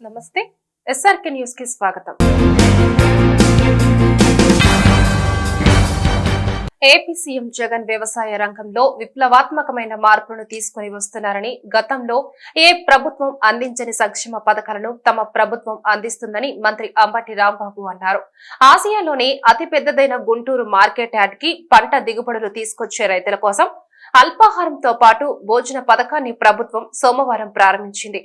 నమస్తే. ఎస్ఆర్కే న్యూస్కి స్వాగతం. ఏపీ సీఎం జగన్ వ్యవసాయ రంగంలో విప్లవాత్మకమైన మార్పులను తీసుకుని వస్తున్నారని గతంలో ఏ ప్రభుత్వం అందించని సంక్షేమ పథకాలను తమ ప్రభుత్వం అందిస్తుందని మంత్రి అంబటి రాంబాబు అన్నారు. ఆసియాలోనే అతి పెద్దదైన గుంటూరు మార్కెట్ యార్డ్కి పంట దిగుబడులు తీసుకొచ్చే రైతుల కోసం అల్పాహారంతో పాటు భోజన పథకాన్ని ప్రభుత్వం సోమవారం ప్రారంభించింది.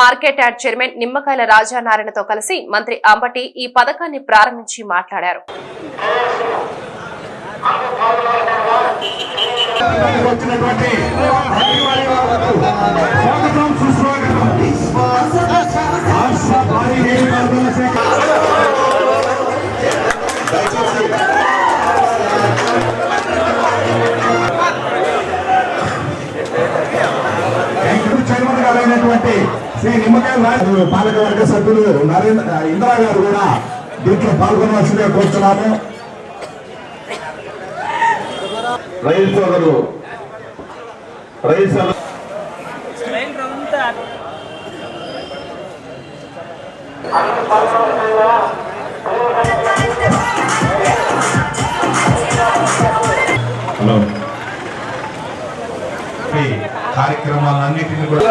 మార్కెట్ యార్డ్ చైర్మన్ నిమ్మకాయల రాజానారాయణతో కలిసి మంత్రి అంబటి ఈ పథకాన్ని ప్రారంభించి మాట్లాడారు. గారైనటువంటి శ్రీ నిమ్మకాయల రాజు పాలకవర్గ సభ్యులు నరేంద్ర ఇందిరా గారు కూడా దీంట్లో పాల్గొనవలసిందిగా కోరుతున్నాము. రైతు సోదరు రైతు సోదరు హలో. ఈ కార్యక్రమాలన్నింటినీ కూడా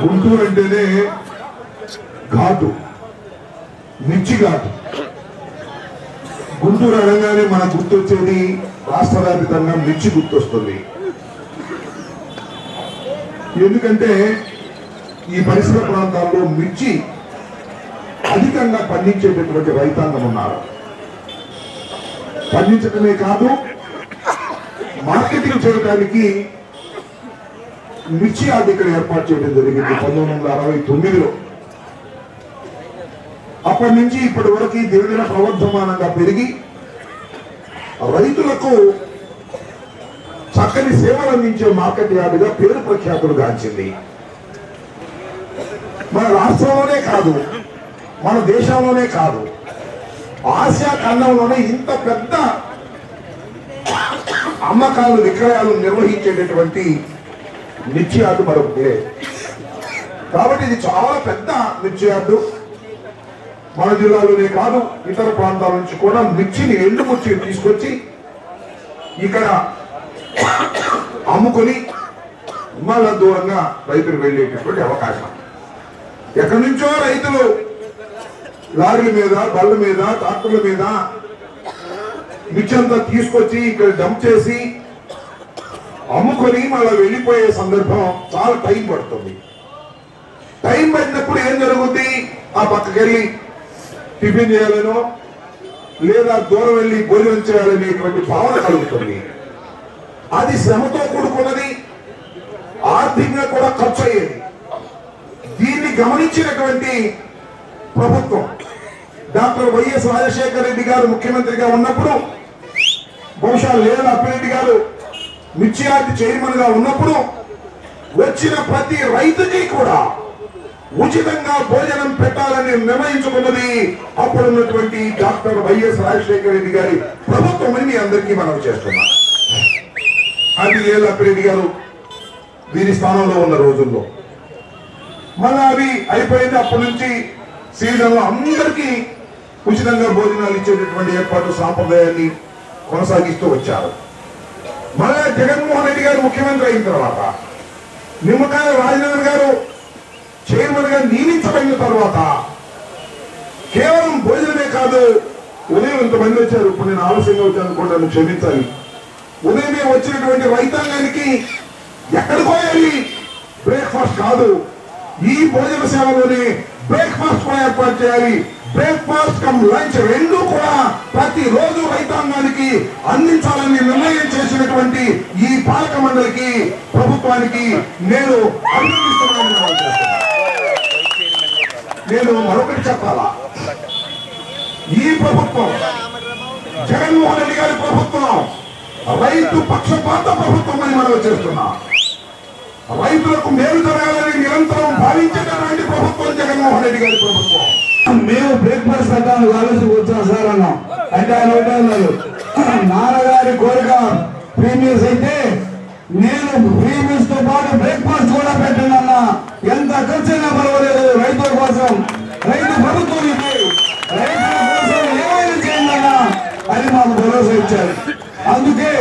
గుంటూరు అంటేనే ఘాటు మిర్చి ఘాటు గుంటూరు అనగానే మనకు గుర్తొచ్చేది రాష్ట్ర వ్యాపితంగా మిర్చి గుర్తొస్తుంది. ఎందుకంటే ఈ పరిసర ప్రాంతాల్లో మిర్చి అధికంగా పండించేటటువంటి రైతాంగం ఉన్నారు. పండించడమే కాదు మార్కెటింగ్ చేయడానికి మిర్చి యార్డ్ ఇక్కడ ఏర్పాటు చేయడం జరిగింది పంతొమ్మిది వందల అరవై తొమ్మిదిలో. అప్పటి నుంచి ఇప్పటి వరకు దినదిన ప్రవర్ధమానంగా పెరిగి రైతులకు చక్కని సేవలు అందించే మార్కెట్ యార్డుగా పేరు ప్రఖ్యాతులు గాంచింది. మన రాష్ట్రంలోనే కాదు మన దేశంలోనే కాదు ఆసియా ఖండంలోనే ఇంత పెద్ద అమ్మకాలు విక్రయాలు నిర్వహించేటటువంటి మిర్చి మనకు మరొకటి. కాబట్టి ఇది చాలా పెద్ద మిర్చి మన జిల్లాలోనే కాదు ఇతర ప్రాంతాల నుంచి కూడా మిర్చిని ఎండు మిర్చిని తీసుకొచ్చి ఇక్కడ అమ్ముకొని మళ్ళా దూరంగా రైతులు వెళ్ళేటటువంటి అవకాశం. ఎక్కడి నుంచో రైతులు లారీల మీద బళ్ళ మీద ట్రాక్టర్ల మీద మిర్చి అంతా తీసుకొచ్చి ఇక్కడ డంప్ చేసి అమ్ముకొని మళ్ళీ వెళ్ళిపోయే సందర్భం చాలా టైం పడుతుంది. టైం పడినప్పుడు ఏం జరుగుద్ది? ఆ పక్కకెళ్ళి టిఫిన్ చేయాలనో లేదా దూరం వెళ్ళి భోజనం చేయాలనేటువంటి భావన కలుగుతుంది. అది శ్రమతో కూడుకున్నది ఆర్థికంగా కూడా ఖర్చు అయ్యేది దీన్ని గమనించినటువంటి ప్రభుత్వం డాక్టర్ వైఎస్ రాజశేఖర రెడ్డి గారు ముఖ్యమంత్రిగా ఉన్నప్పుడు బహుశా లేదా అప్పిరెడ్డి గారు మిర్చి యార్డ్ చైర్మన్గా ఉన్నప్పుడు వచ్చిన ప్రతి రైతుకి కూడా ఉచితంగా భోజనం పెట్టాలని నిర్ణయించుకున్నది అప్పుడు ఉన్నటువంటి డాక్టర్ వైఎస్ రాజశేఖర రెడ్డి గారి ప్రభుత్వం అని మీ అందరికీ మనం చేస్తున్నాం. అది లేదా గారు? దీని స్థానంలో ఉన్న రోజుల్లో. మళ్ళా అవి అయిపోయింది అప్పటి నుంచి సీజన్లో అందరికీ ఉచితంగా భోజనాలు ఇచ్చేటటువంటి ఏర్పాటు సాంప్రదాయాన్ని కొనసాగిస్తూ వచ్చారు. మళ్ళా జగన్మోహన్ రెడ్డి గారు ముఖ్యమంత్రి అయిన తర్వాత నిమ్మకాయ రాజేంద్ర గారు చైర్మన్గా నియమించబడిన తర్వాత కేవలం భోజనమే కాదు ఉదయం ఇంతమంది వచ్చారు. ఇప్పుడు నేను ఆలస్యంగా వచ్చాను అనుకుంటాను క్షమించాలి. ఉదయమే వచ్చినటువంటి రైతాంగానికి ఎక్కడికో వెళ్ళి బ్రేక్ఫాస్ట్ కాదు. ఈ భోజన సేవలోనే బ్రేక్ఫాస్ట్ కూడా ఏర్పాటు చేయాలి. బ్రేక్ఫాస్ట్ కమ్ లంచ్ రెండు కూడా ప్రతి రోజు రైతాంగానికి అందించాలని నిర్ణయం చేసినటువంటి ఈ పాలక మండలికి ప్రభుత్వానికి నేను అభినందిస్తున్నాను. నేను మరొకటి చెప్పాలా? ఈ ప్రభుత్వం జగన్మోహన్ రెడ్డి గారి ప్రభుత్వం రైతు పక్షపాత ప్రభుత్వం అని మనం చేస్తున్నాం. రైతులకు మేలు జరగాలని నిరంతరం భావించేటటువంటి ప్రభుత్వం జగన్మోహన్ రెడ్డి గారి ప్రభుత్వం. మేము బ్రేక్ఫాస్ట్ పెట్టాలని ఆలోచన వచ్చాం సార్ అన్నాం. అంటే ఆయన ఒకటే అన్నారు. నాన్నగారి కోరిక ప్రీమియస్ అయితే నేను ప్రీమియస్తో పాటు బ్రేక్ఫాస్ట్ కూడా పెట్టండి అన్న ఎంత ఖర్చైనా పర్వాలేదు. రైతుల కోసం రైతు ప్రభుత్వం ఇది. రైతుల కోసం ఏమైనా చేయాలన్నా అని మాకు భరోసా ఇచ్చారు. అందుకే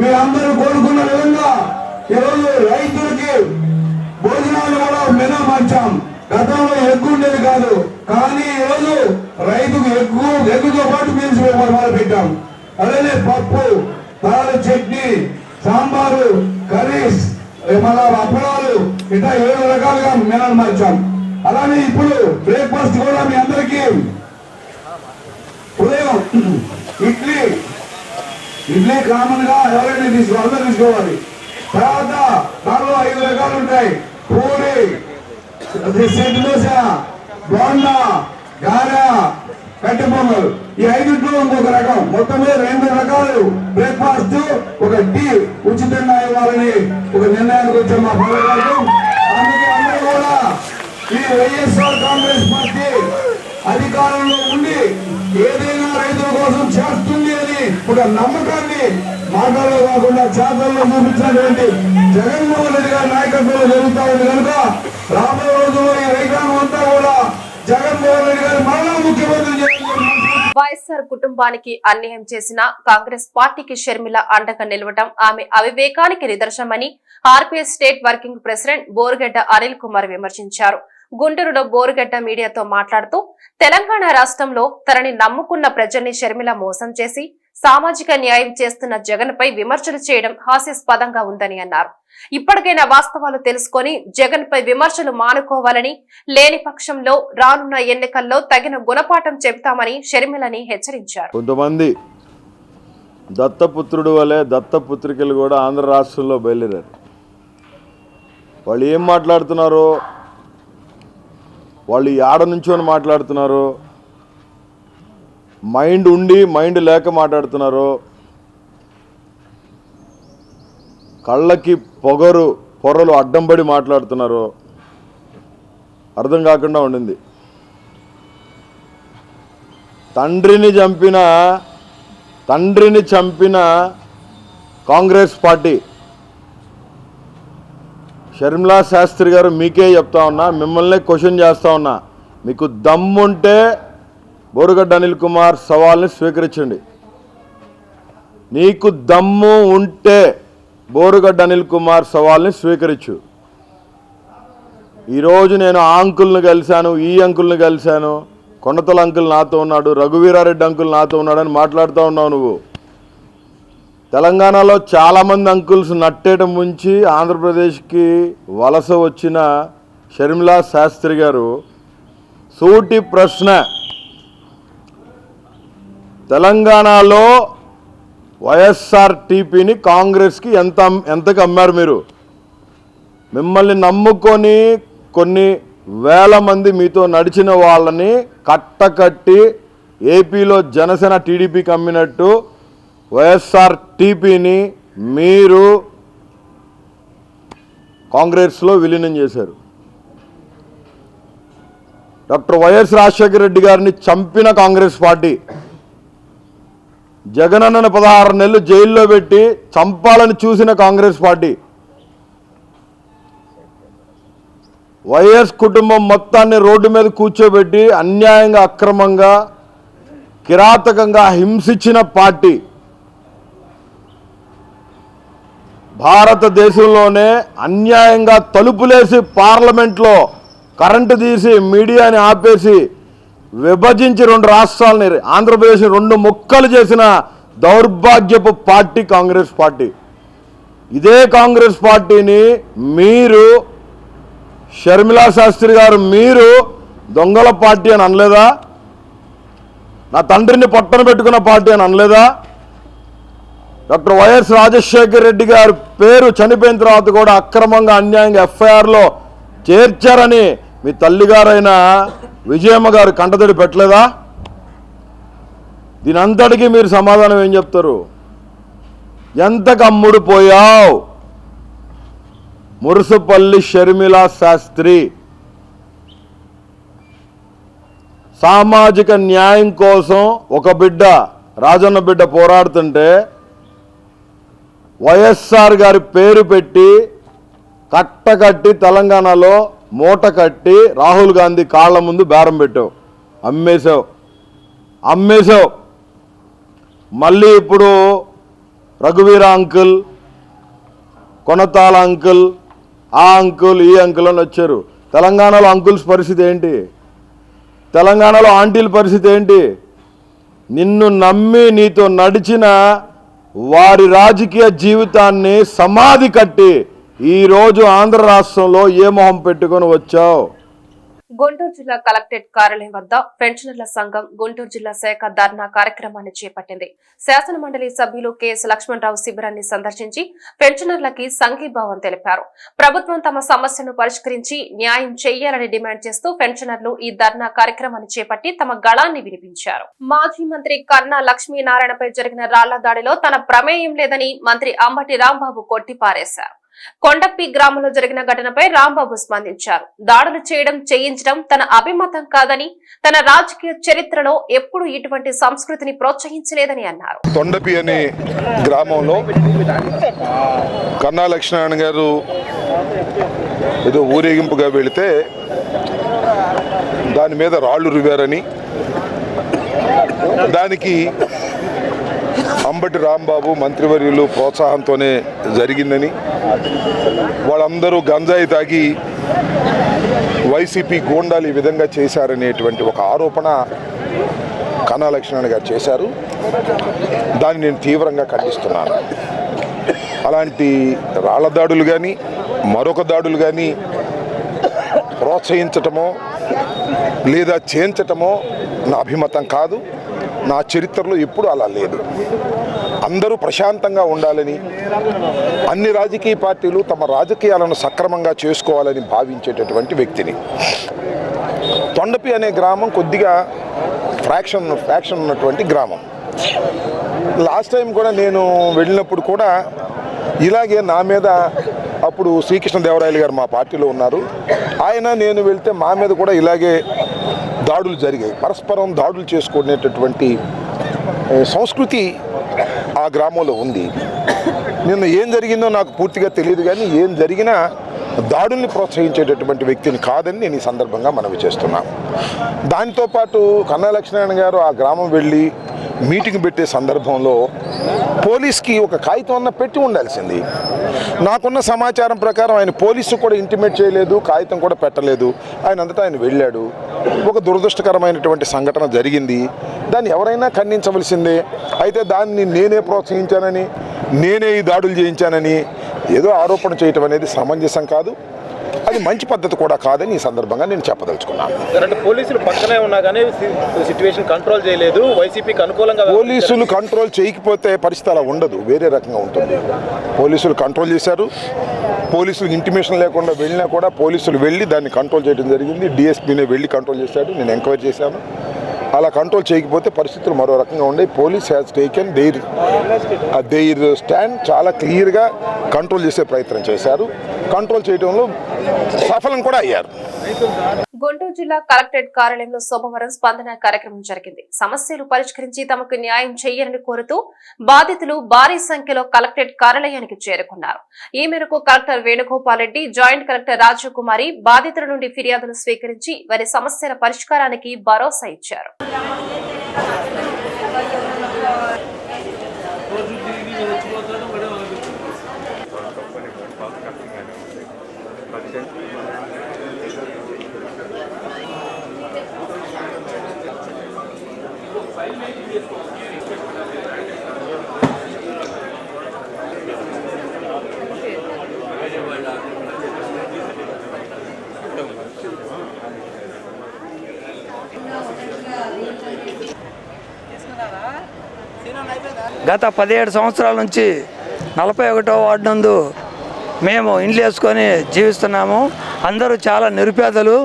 మీరందరూ కోరుకున్న విధంగా ఈరోజు రైతులకి భోజనాలు కూడా మెనూ మార్చాం. గతంలో ఎక్కువ ఉండేది కాదు. కానీ ఈరోజు రైతుకు ఎక్కువ ఎగ్గుతో పాటు మీల్స్ మొదలు పెట్టాం. అలానే పప్పు దాల్ చట్నీ సాంబారు కర్రీస్ మళ్ళా అప్పడాలు ఇట్లా ఏడు రకాలుగా మేళాలు మార్చాం. అలానే ఇప్పుడు బ్రేక్ఫాస్ట్ కూడా మీ అందరికీ ఉదయం ఇడ్లీ ఇడ్లీ కామన్గా ఎవరైనా తీసుకో అందరూ తీసుకోవాలి. తర్వాత దానిలో ఐదు రకాలు ఉంటాయి. పూరి సెట్ దోశ బోండా గార కట్టె పొంగల్. ఈ ఐదుట్లో ఇంకొక రకం. మొత్తం మీద రెండు రకాలు. బ్రేక్ఫాస్ట్ ఒక టీ. ఉచితంగా ఇవ్వాలని ఒక నమ్మకాన్ని మాటల్లో కాకుండా చేతల్లో చూపించినటువంటి జగన్మోహన్ రెడ్డి గారి నాయకత్వంలో జరుగుతా ఉంది. కనుక రాబోయే రోజుల్లో ఈ రైతాంగం అంతా కూడా జగన్మోహన్ రెడ్డి గారి మరలా ముఖ్యమంత్రి వైఎస్ఆర్ కుటుంబానికి అన్యాయం చేసిన కాంగ్రెస్ పార్టీకి షర్మిల అండగా నిలవటం ఆమె అవివేకానికి నిదర్శనమని RPS state working president Borugadda Anil Kumar విమర్శించారు. గుంటూరులో బోరుగడ్డ మీడియాతో మాట్లాడుతూ తెలంగాణ రాష్ట్రంలో తనని నమ్ముకున్న ప్రజల్ని షర్మిల మోసం చేసి సామాజిక న్యాయం చేస్తున్న జగన్ పై విమర్శలు చేయడం హాస్యాస్పదంగా ఉందని అన్నారు. ఇప్పటికైనా వాస్తవాలు తెలుసుకొని జగన్ పై విమర్శలు మానుకోవాలని లేని పక్షంలో రానున్న ఎన్నికల్లో తగిన గుణపాఠం చెబుతామని షర్మిలని హెచ్చరించారు. కొంతమంది దత్తపుత్రుడు వలె దత్తపుత్రికలు కూడా ఆంధ్ర రాష్ట్రంలో బయలుదేరారు. వాళ్ళు ఏం మాట్లాడుతున్నారో వాళ్ళు ఏడ నుంచొని మాట్లాడుతున్నారు మైండ్ ఉండి మైండ్ లేక మాట్లాడుతున్నారు కళ్ళకి పొగరు పొరలు అడ్డంబడి మాట్లాడుతున్నారు అర్థం కాకుండా ఉండింది. తండ్రిని చంపిన తండ్రిని చంపిన కాంగ్రెస్ పార్టీ. షర్మిలా శాస్త్రి గారు మీకే చెప్తా ఉన్నా మిమ్మల్ని క్వశ్చన్ చేస్తా ఉన్నా మీకు దమ్ముంటే బోరుగడ్డ అనిల్ కుమార్ సవాల్ని స్వీకరించండి. నీకు దమ్ము ఉంటే బోరుగడ్డ అనిల్ కుమార్ సవాల్ని స్వీకరించు. ఈరోజు నేను ఆ అంకుల్ని కలిశాను ఈ అంకుల్ని కలిశాను. కొండతల అంకుల్ నాతో ఉన్నాడు రఘువీరారెడ్డి అంకుల్ నాతో ఉన్నాడని మాట్లాడుతూ ఉన్నావు నువ్వు. తెలంగాణలో చాలామంది అంకుల్స్ నట్టేయడం ముంచి ఆంధ్రప్రదేశ్కి వలస వచ్చిన షర్మిలా శాస్త్రి గారు సూటి ప్రశ్న తెలంగాణలో వైఎస్ఆర్ టీపీని కాంగ్రెస్కి ఎంత ఎంతకు అమ్మారు మీరు? మిమ్మల్ని నమ్ముకొని కొన్ని వేల మంది మీతో నడిచిన వాళ్ళని కట్టకట్టి ఏపీలో జనసేన టీడీపీకి అమ్మినట్టు వైఎస్ఆర్ టీపీని మీరు కాంగ్రెస్లో విలీనం చేశారు. డాక్టర్ వైఎస్ రాజశేఖర రెడ్డి గారిని చంపిన కాంగ్రెస్ పార్టీ జగనన్నను పదహారు నెలలు జైల్లో పెట్టి చంపాలని చూసిన కాంగ్రెస్ పార్టీ. వైఎస్ కుటుంబం మొత్తాన్ని రోడ్డు మీద కూర్చోబెట్టి అన్యాయంగా అక్రమంగా కిరాతకంగా హింసించిన పార్టీ. భారతదేశంలోనే అన్యాయంగా తలుపులేసి పార్లమెంట్లో కరెంటు తీసి మీడియాని ఆపేసి విభజించి రెండు రాష్ట్రాలని ఆంధ్రప్రదేశ్ రెండు ముక్కలు చేసిన దౌర్భాగ్యపు పార్టీ కాంగ్రెస్ పార్టీ. ఇదే కాంగ్రెస్ పార్టీని మీరు షర్మిలా శాస్త్రి గారు మీరు దొంగల పార్టీ అని అనలేదా? నా తండ్రిని పట్టణ పెట్టుకున్న పార్టీ అని అనలేదా? డాక్టర్ వైఎస్ రాజశేఖర్ రెడ్డి గారి పేరు చనిపోయిన తర్వాత కూడా అక్రమంగా అన్యాయంగా ఎఫ్ఐఆర్లో చేర్చారని మీ తల్లిగారైన విజయమ్మ గారు కంటదడి పెట్టలేదా? దీని అంతటికీ మీరు సమాధానం ఏం చెప్తారు? ఎంత కమ్ముడు పోయావు? మురుసుపల్లి షర్మిల శాస్త్రి. సామాజిక న్యాయం కోసం ఒక బిడ్డ రాజన్న బిడ్డ పోరాడుతుంటే వైఎస్ఆర్ గారి పేరు పెట్టి కట్టకట్టి తెలంగాణలో మూట కట్టి రాహుల్ గాంధీ కాళ్ళ ముందు బేరం పెట్టావు. అమ్మేశావు. అమ్మేశావు. మళ్ళీ ఇప్పుడు రఘువీర అంకుల్ కొనతాల అంకుల్ ఆ అంకుల్ ఈ అంకుల్ అని వచ్చారు. తెలంగాణలో అంకుల్స్ పరిస్థితి ఏంటి? తెలంగాణలో ఆంటీల పరిస్థితి ఏంటి? నిన్ను నమ్మి నీతో నడిచిన వారి రాజకీయ జీవితాన్ని సమాధి కట్టి ఈరోజు ఆంధ్ర రాష్ట్రంలో ఏ మొహం పెట్టుకొని వచ్చావు? గుంటూరు జిల్లా కలెక్టరేట్ కార్యాలయం వద్ద పెన్షనర్ల సంఘం గుంటూరు జిల్లా శాఖ ధర్నా కార్యక్రమాన్ని చేపట్టింది. శాసన మండలి సభ్యులు కెఎస్ లక్ష్మణరావు శిబిరాన్ని సందర్శించి పెన్షనర్లకి సంఘీభావం తెలిపారు. ప్రభుత్వం తమ సమస్యను పరిష్కరించి న్యాయం చేయాలని డిమాండ్ చేస్తూ పెన్షనర్లు ఈ ధర్నా కార్యక్రమాన్ని చేపట్టి తమ గళాన్ని వినిపించారు. మాజీ మంత్రి కన్నా లక్ష్మీనారాయణపై జరిగిన రాళ్ళ దాడిలో తన ప్రమేయం లేదని మంత్రి అంబటి రాంబాబు కొట్టిపారేశారు. కొండప్పి గ్రామంలో జరిగిన ఘటనపై రాంబాబు స్పందించారు. దాడులు చేయడం చేయించడం తన అభిమతం కాదని తన రాజకీయ చరిత్రలో ఎప్పుడు ఇటువంటి సంస్కృతిని ప్రోత్సహించలేదని అన్నారు. తొండపి అనే గ్రామంలో కన్నా లక్ష్మీనారాయణ గారు ఏదో ఊరేగింపుగా వెళితే దాని మీద రాళ్ళు రువారని దానికి అంబటి రాంబాబు మంత్రివర్యులు ప్రోత్సాహంతోనే జరిగిందని వాళ్ళందరూ గంజాయి తాగి వైసీపీ గోండాలు ఈ విధంగా చేశారనేటువంటి ఒక ఆరోపణ కన్నా లక్ష్మణ్ గారు చేశారు. దాన్ని నేను తీవ్రంగా ఖండిస్తున్నాను. అలాంటి రాళ్ళ దాడులు కానీ మరొక దాడులు కానీ ప్రోత్సహించటమో లేదా చేయించటమో నా అభిమతం కాదు. నా చరిత్రలో ఎప్పుడు అలా లేదు. అందరూ ప్రశాంతంగా ఉండాలని అన్ని రాజకీయ పార్టీలు తమ రాజకీయాలను సక్రమంగా చేసుకోవాలని భావించేటటువంటి వ్యక్తిని. తొండపి అనే గ్రామం కొద్దిగా ఫ్రాక్షన్ ఫ్రాక్షన్ ఉన్నటువంటి గ్రామం. లాస్ట్ టైం కూడా నేను వెళ్ళినప్పుడు కూడా ఇలాగే నా మీద అప్పుడు శ్రీకృష్ణదేవరాయలు గారు మా పార్టీలో ఉన్నారు. ఆయన నేను వెళ్తే మా మీద కూడా ఇలాగే దాడులు జరిగాయి. పరస్పరం దాడులు చేసుకునేటటువంటి సంస్కృతి ఆ గ్రామంలో ఉంది. నిన్న ఏం జరిగిందో నాకు పూర్తిగా తెలియదు కానీ ఏం జరిగినా దాడుల్ని ప్రోత్సహించేటటువంటి వ్యక్తిని కాదని నేను ఈ సందర్భంగా మనవి చేస్తున్నాను దాంతో పాటు కన్నా లక్ష్మీనారాయణ గారు ఆ గ్రామం వెళ్ళి మీటింగ్ పెట్టే సందర్భంలో పోలీస్కి ఒక కాగితం అన్న పెట్టి ఉండాల్సింది. నాకున్న సమాచారం ప్రకారం ఆయన పోలీసు కూడా ఇంటిమేట్ చేయలేదు కాగితం కూడా పెట్టలేదు. ఆయన అంతటా ఆయన వెళ్ళాడు. ఒక దురదృష్టకరమైనటువంటి సంఘటన జరిగింది. దాన్ని ఎవరైనా ఖండించవలసిందే. అయితే దాన్ని నేనే ప్రోత్సహించానని నేనే ఈ దాడులు చేయించానని ఏదో ఆరోపణ చేయటం అనేది సమంజసం కాదు. అది మంచి పద్ధతి కూడా కాదని ఈ సందర్భంగా నేను చెప్పదలుచుకున్నాను. అంటే పోలీసులు పక్కనే ఉన్నా కానీ సిచ్యువేషన్ కంట్రోల్ చేయలేదు. వైసీపీకి అనుకూలంగా పోలీసులు కంట్రోల్ చేయకపోతే పరిస్థితి అలా ఉండదు. వేరే రకంగా ఉంటుంది. పోలీసులు కంట్రోల్ చేశారు. పోలీసులకు ఇంటిమేషన్ లేకుండా వెళ్ళినా కూడా పోలీసులు వెళ్ళి దాన్ని కంట్రోల్ చేయడం జరిగింది. డిఎస్పీనే వెళ్ళి కంట్రోల్ చేశాడు. నేను ఎంక్వైరీ చేశాను. అలా కంట్రోల్ చేయకపోతే పరిస్థితులు మరో రకంగా ఉండే police has taken their their stand చాలా క్లియర్గా కంట్రోల్ చేసే ప్రయత్నం చేశారు. కంట్రోల్ చేయడంలో సఫలం కూడా అయ్యారు. గుంటూరు జిల్లా కలెక్టరేట్ కార్యాలయంలో సోమవారం స్పందన కార్యక్రమం జరిగింది. సమస్యలు పరిష్కరించి తమకు న్యాయం చేయాలని కోరుతూ బాధితులు భారీ సంఖ్యలో కలెక్టరేట్ కార్యాలయానికి చేరుకున్నారు. ఈ మేరకు collector Venugopal Reddy joint collector Rajeev Kumari బాధితుల నుండి ఫిర్యాదులు స్వీకరించి వారి సమస్యల పరిష్కారానికి భరోసా ఇచ్చారు. గత పదిహేడు సంవత్సరాల నుంచి నలభై ఒకటో వార్డు నందు మేము ఇండ్లు వేసుకొని జీవిస్తున్నాము. అందరూ చాలా నిరుపేదలు.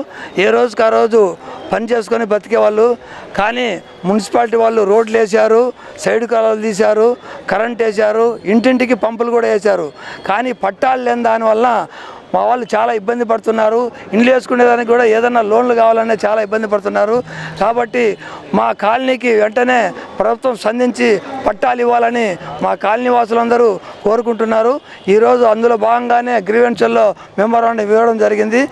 ఏ రోజుకి ఆ రోజు పని చేసుకొని బతికే వాళ్ళు. కానీ మున్సిపాలిటీ వాళ్ళు రోడ్లు వేశారు సైడ్ కాలువలు తీశారు కరెంట్ వేశారు ఇంటింటికి పంపులు కూడా వేశారు. కానీ పట్టాలు లేని దానివల్ల మా వాళ్ళు చాలా ఇబ్బంది పడుతున్నారు. ఇండ్లు వేసుకునేదానికి కూడా ఏదైనా లోన్లు కావాలనే చాలా ఇబ్బంది పడుతున్నారు. కాబట్టి మా కాలనీకి వెంటనే ప్రభుత్వం స్పందించి పట్టాలు ఇవ్వాలని మా కాలనీ వాసులందరూ కోరుకుంటున్నారు. ఈరోజు అందులో భాగంగానే గ్రీవెన్షన్లో మెమోరాండం ఇవ్వడం జరిగింది.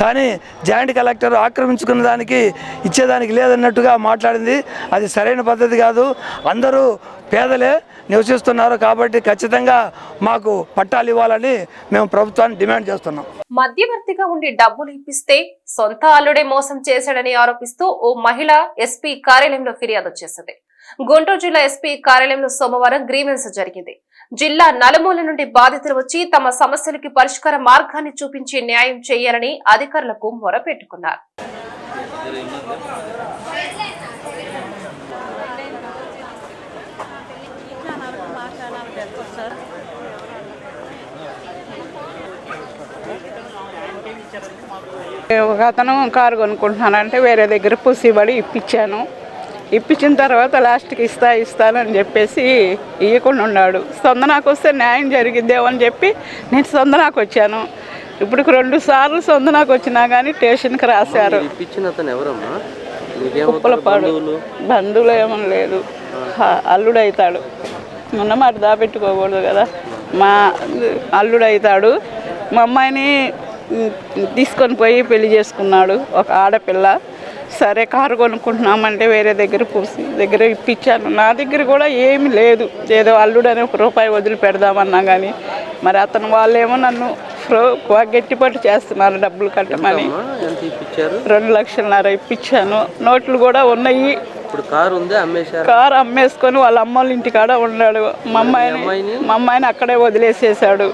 కానీ జాయింట్ కలెక్టర్ ఆక్రమించుకున్న దానికి ఇచ్చేదానికి లేదన్నట్టుగా మాట్లాడింది. అది సరైన పద్ధతి కాదు. అందరూ పేదలే నివసిస్తున్నారు కాబట్టి ఖచ్చితంగా మాకు పట్టాలు ఇవ్వాలని మేము ప్రభుత్వాన్ని డిమాండ్ చేస్తున్నాం. మధ్యవర్తిగా ఉండి డబ్బులు ఇప్పిస్తే సొంత అల్లుడే మోసం చేశాడని ఆరోపిస్తూ ఓ మహిళ ఎస్పీ కార్యాలయంలో ఫిర్యాదు చేసింది గుంటూరు జిల్లా ఎస్పీ కార్యాలయంలో సోమవారం గ్రీవెన్స్ జరిగింది. జిల్లా నలుమూల నుండి బాధితులు వచ్చి తమ సమస్యలకి పరిష్కార మార్గాన్ని చూపించి న్యాయం చేయాలని అధికారులకు మొరపెట్టుకున్నారు. ఒక అతను కారు కొనుక్కుంటున్నానంటే వేరే దగ్గర పుసిబడి ఇప్పించాను. ఇప్పించిన తర్వాత లాస్ట్కి ఇస్తా ఇస్తానని చెప్పేసి ఇవ్వకుండా ఉన్నాడు. సొందనాకు వస్తే న్యాయం జరిగిద్దేమో అని చెప్పి నేను సొందనాకు వచ్చాను. ఇప్పుడు రెండు సార్లు సొందనాకు వచ్చినా కానీ స్టేషన్కి రాశారు. కుప్పలపాడు బంధువులు. ఏమని లేదు. అల్లుడు అవుతాడు మొన్న మాట దాపెట్టుకోకూడదు కదా. మా అల్లుడు అవుతాడు మా అమ్మాయిని తీసుకొని పోయి పెళ్ళి చేసుకున్నాడు. ఒక ఆడపిల్ల. సరే కారు కొనుక్కుంటున్నామంటే వేరే దగ్గర పూసి దగ్గర ఇప్పించాను. నా దగ్గర కూడా ఏమీ లేదు. ఏదో అల్లుడు అని ఒక రూపాయి వదిలి పెడదామన్నా కానీ మరి అతను వాళ్ళేమో నన్ను ఫ్రో గట్టిపట్టు చేస్తున్నారు డబ్బులు కట్టమని. రెండు లక్షలన్నర ఇప్పించాను. నోట్లు కూడా ఉన్నాయి. ఇప్పుడు కారు ఉంది అమ్మేశారు? కారు అమ్మేసుకొని వాళ్ళ అమ్మోళ్ళ ఇంటికాడ ఉన్నాడు. మా అమ్మాయిని మా అమ్మాయిని అక్కడే వదిలేసేసాడు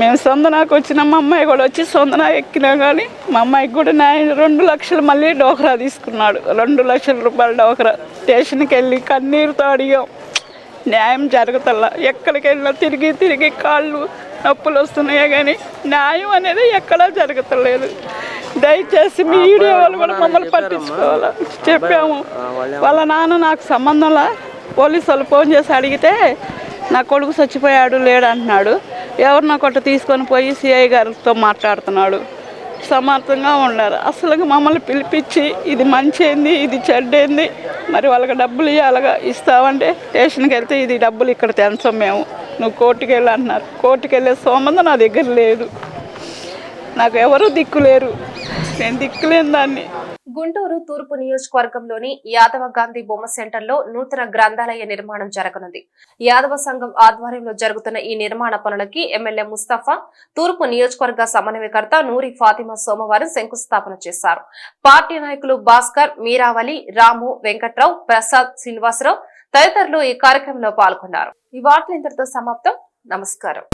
మేము సొందనాకు వచ్చిన మా అమ్మాయి కూడా వచ్చి సొందనా ఎక్కినా కానీ మా అమ్మాయికి కూడా న్యాయం రెండు లక్షలు మళ్ళీ డోకరా తీసుకున్నాడు. రెండు లక్షల రూపాయల డోకరా. స్టేషన్కి వెళ్ళి కన్నీరుతో అడిగాం. న్యాయం జరుగుతల్లా. ఎక్కడికి వెళ్ళినా తిరిగి తిరిగి కాళ్ళు నొప్పులు వస్తున్నాయే కానీ న్యాయం అనేది ఎక్కడా జరుగుతలేదు. దయచేసి మీడియా వాళ్ళు కూడా మమ్మల్ని పట్టించుకోవాలా? చెప్పాము. వాళ్ళ నాన్న నాకు సంబంధంలా పోలీసు వాళ్ళు ఫోన్ చేసి అడిగితే నా కొడుకు చచ్చిపోయాడు లేడు అంటున్నాడు. ఎవరినో కొట్ట తీసుకొని పోయి సిఐ గారితో మాట్లాడుతున్నాడు. సమర్థంగా ఉన్నారు. అసలు మమ్మల్ని పిలిపించి ఇది మంచి ఏంది ఇది చెడ్డేంది మరి వాళ్ళకి డబ్బులు ఇవ్వాలగా ఇస్తావంటే స్టేషన్కి వెళ్తే ఇది డబ్బులు ఇక్కడ తెంచం మేము. నువ్వు కోర్టుకు వెళ్ళి అంటున్నారు. కోర్టుకి వెళ్ళే సోమంద నా దగ్గర లేదు. నాకు ఎవరు దిక్కు లేరు. నేను దిక్కులేని దాన్ని. గుంటూరు తూర్పు నియోజకవర్గంలోని యాదవ గాంధీ బొమ్మ సెంటర్లో నూతన గ్రంథాలయ నిర్మాణం జరగనుంది. యాదవ సంఘం ఆధ్వర్యంలో జరుగుతున్న ఈ నిర్మాణ పనులకి ఎమ్మెల్యే ముస్తఫా తూర్పు నియోజకవర్గ సమన్వయకర్త నూరి ఫాతిమా సోమవారం శంకుస్థాపన చేశారు. పార్టీ నాయకులు భాస్కర్ మీరావలి రాము వెంకట్రావు ప్రసాద్ శ్రీనివాసరావు తదితరులు ఈ కార్యక్రమంలో పాల్గొన్నారు. ఈ వార్తలు ఇంతటితో సమాప్తం. నమస్కారం.